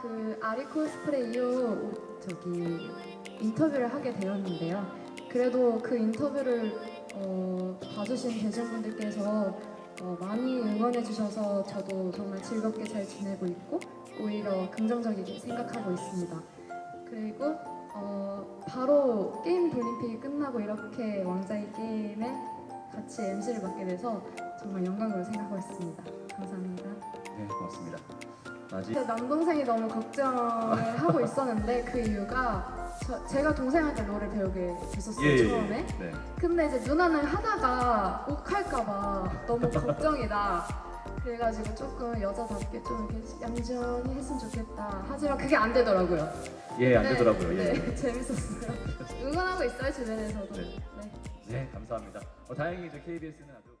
그 아리 코 스프레 이후 저기 인터뷰를 하게 되었는데요. 그래도 그 인터뷰를 어, 봐주신 대중분들께서 어, 많이 응원해 주셔서 저도 정말 즐겁게 잘 지내고 있고 오히려 긍정적이게 생각하고 있습니다. 그리고 어, 바로 게임 올림픽이 끝나고 이렇게 왕자의 게임에 같이 MC를 맡게 돼서 정말 영광으로 생각하고 있습니다. 감사합니다. 네, 고맙습니다. 마지. 제 남동생이 너무 걱정을 하고 있었는데 그 이유가 저, 제가 동생한테 롤을 배우게 됐었어요 처음에. 네. 근데 이제 누나는 하다가 욱할까봐 너무 걱정이다. 그래가지고 조금 여자답게 좀 이렇게 얌전히 했으면 좋겠다. 하지만 그게 안 되더라고요. 예, 안 네, 되더라고요. 예. 네, 재밌었어요. 응원하고 있어요 주변에서도. 네. 네. 네, 감사합니다. 어, 다행히 이제 KBS는 아주